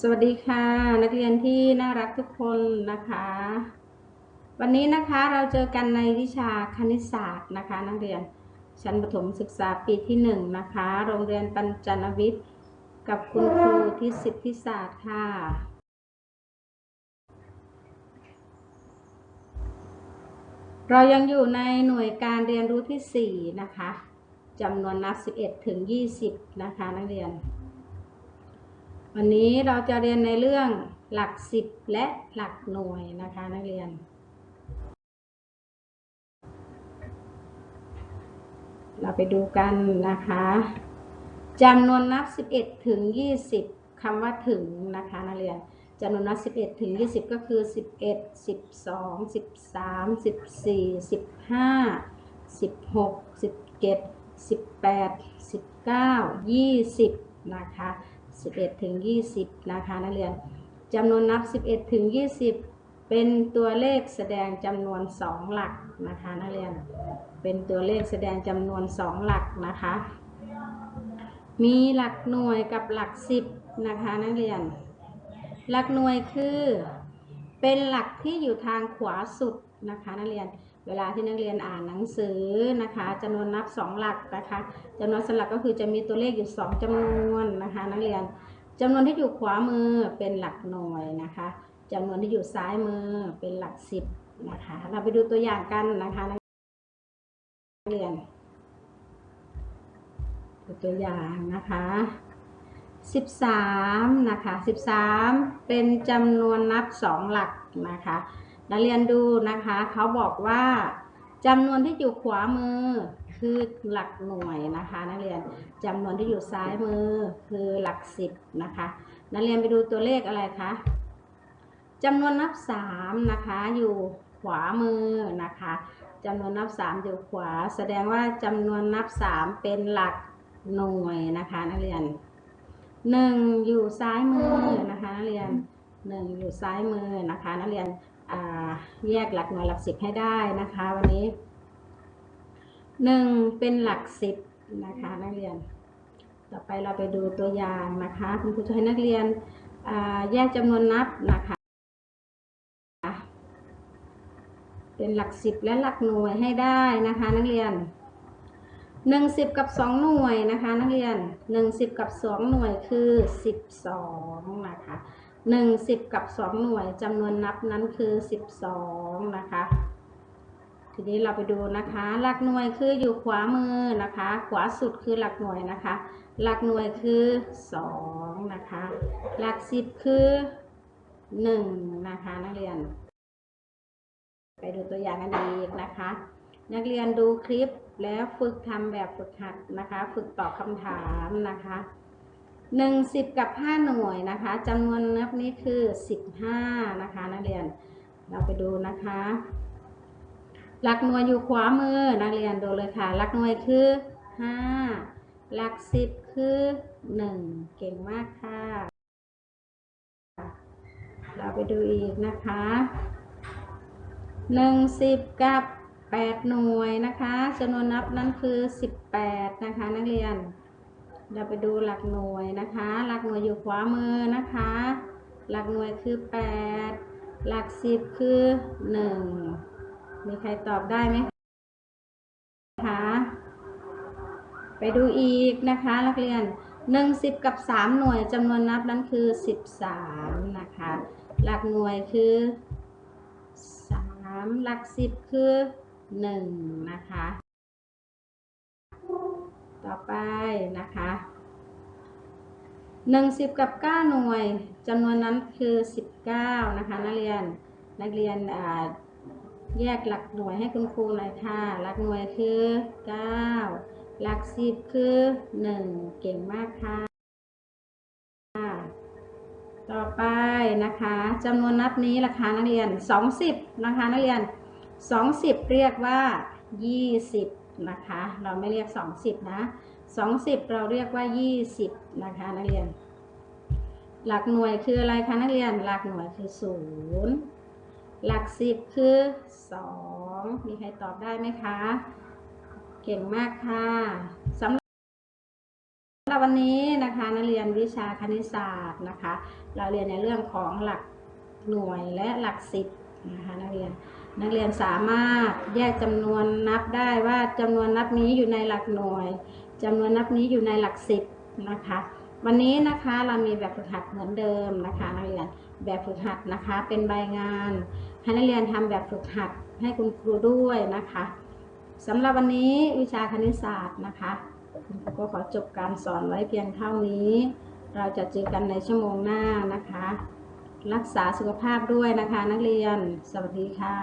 สวัสดีค่ะ นักเรียนที่น่ารักทุกคนนะคะ วันนี้นะคะเราเจอกันในวิชาคณิตศาสตร์นะคะ นักเรียนชั้นประถมศึกษาปีที่หนึ่งนะคะ โรงเรียนปัญจนวิทย์ กับคุณครูที่สิทธิศาสตร์ค่ะ เรายังอยู่ในหน่วยการเรียนรู้ที่ 4 นะคะจำนวนนับ 11 ถึง 20 นะคะ นักเรียน วันนี้เราจะเรียนในเรื่องหลักสิบและหลักหน่วยนะคะนักเรียน เราไปดูกันนะคะจำนวนนับ 11 ถึง 20 คำว่าถึงนะคะนักเรียนจำนวนนับ 11 ถึง 20 ก็คือ 11 12 13 14 15 16 17 18 19 20 นะคะ 11ถึง20 นะคะนักเรียนจำนวนนับ 11ถึง20 เป็นตัวเลขแสดงจำนวน 2 หลักนะคะนักเรียน เป็นตัวเลขแสดงจำนวน 2 หลักนะคะ มีหลักหน่วยกับหลัก 10 นะคะนักเรียน หลักหน่วยคือ เป็นหลักที่อยู่ทางขวาสุดนะคะนักเรียน เวลาที่นักเรียนอ่านหนังสือนะคะจำนวนนับ 2 หลักนะคะจำนวนสลักก็คือจะมีตัวเลขอยู่ 2จำนวนนะคะ นักเรียนจำนวนที่อยู่ขวามือเป็นหลักหน่วยนะคะจำนวนที่อยู่ซ้ายมือเป็นหลักสิบนะคะ เราไปดูตัวอย่างกันนะคะนักเรียนดูตัวอย่างนะคะ13นะคะ13เป็นจำนวนนับ2หลักนะคะ นักเรียนดูนะคะเขาบอกว่าจำนวนที่อยู่ขวามือคือหลักหน่วยนะคะนักเรียนจำนวนที่อยู่ซ้ายมือคือหลักสิบนะคะนักเรียนไปดูตัวเลขอะไรคะจำนวนนับสามนะคะอยู่ขวามือนะคะจำนวนนับสามอยู่ขวา แสดงว่าจำนวนนับสามเป็นหลักหน่วยนะคะนักเรียนหนึ่งอยู่ซ้ายมือนะคะนักเรียนหนึ่งอยู่ซ้ายมือนะคะนักเรียน แยกหลักหน่วยหลักสิบให้ได้นะคะ วันนี้หนึ่งเป็นหลักสิบนะคะนักเรียน ต่อไปเราไปดูตัวอย่างนะคะคุณครูจะให้นักเรียนแยกจำนวนนับนะคะ เป็นหลักสิบและหลักหน่วยให้ได้นะคะ นักเรียนหนึ่งสิบกับสองหน่วยนะคะ นักเรียนหนึ่งสิบกับสองหน่วยคือสิบสองนะคะ หนึ่งสิบกับสองหน่วยจำนวนนับนั้นคือสิบสองนะคะ ทีนี้เราไปดูนะคะ หลักหน่วยคืออยู่ขวามือนะคะ ขวาสุดคือหลักหน่วยนะคะ หลักหน่วยคือสองนะคะ หลักสิบคือหนึ่งนะคะนักเรียน ไปดูตัวอย่างกันอีกนะคะ นักเรียนดูคลิปแล้วฝึกทำแบบฝึกหัดนะคะ ฝึกตอบคำถามนะคะ หนึ่งสิบกับห้าหน่วยนะคะจำนวนนับนี้คือสิบห้านะคะนักเรียนเราไปดูนะคะหลักหน่วยอยู่ขวามือนักเรียนดูเลยค่ะ หลักหน่วยคือห้าหลักสิบคือหนึ่งเก่งมากค่ะ เราไปดูอีกนะคะหนึ่งสิบกับแปดหน่วยนะคะจำนวนนับนั้นคือสิบแปดนะคะนักเรียน เราไปดูหลักหน่วยนะคะ หลักหน่วยอยู่ขวามือนะคะ หลักหน่วยคือแปดหลักสิบคือหนึ่งมีใครตอบได้ไหมคะ ไปดูอีกนะคะนักเรียนหนึ่งสิบกับสามหน่วยจำนวนนับนั้นคือสิบสามนะคะ หลักหน่วยคือสามหลักสิบคือหนึ่งนะคะ ต่อไปนะคะ หนึ่งสิบกับเก้าหน่วยจำนวนนั้นคือสิบเก้านะคะ นักเรียนนักเรียนแยกหลักหน่วยให้คุณครูหน่อยค่ะ หลักหน่วยคือเก้าหลักสิบคือหนึ่งเก่งมากค่ะ ต่อไปนะคะจำนวนนับนี้ราคานักเรียนสองสิบนะคะนักเรียนสองสิบเรียกว่ายี่สิบนะคะ เราไม่เรียกสองสิบนะสองสิบเราเรียกว่ายี่สิบนะคะนักเรียน หลักหน่วยคืออะไรคะนักเรียน หลักหน่วยคือศูนย์หลักสิบคือสองมีใครตอบได้ไหมคะ เก่งมากค่ะสำหรับวันนี้นะคะนักเรียนวิชาคณิตศาสตร์นะคะ เราเรียนในเรื่องของหลักหน่วยและหลักสิบนะคะนักเรียนนักเรียนสามารถแยกจำนวนนับได้ว่าจำนวนนับนี้อยู่ในหลักหน่วยจำนวนนับนี้อยู่ในหลักสิบนะคะ วันนี้นะคะเรามีแบบฝึกหัดเหมือนเดิมนะคะนักเรียนแบบฝึกหัดนะคะ เป็นใบงาน ให้นักเรียนทำแบบฝึกหัดให้คุณครูด้วยนะคะสำหรับวันนี้วิชาคณิตศาสตร์นะคะคุณครูก็ขอจบการสอนไว้เพียงเท่านี้ เราจะเจอกันในชั่วโมงหน้านะคะ รักษาสุขภาพด้วยนะคะ นักเรียนสวัสดีค่ะ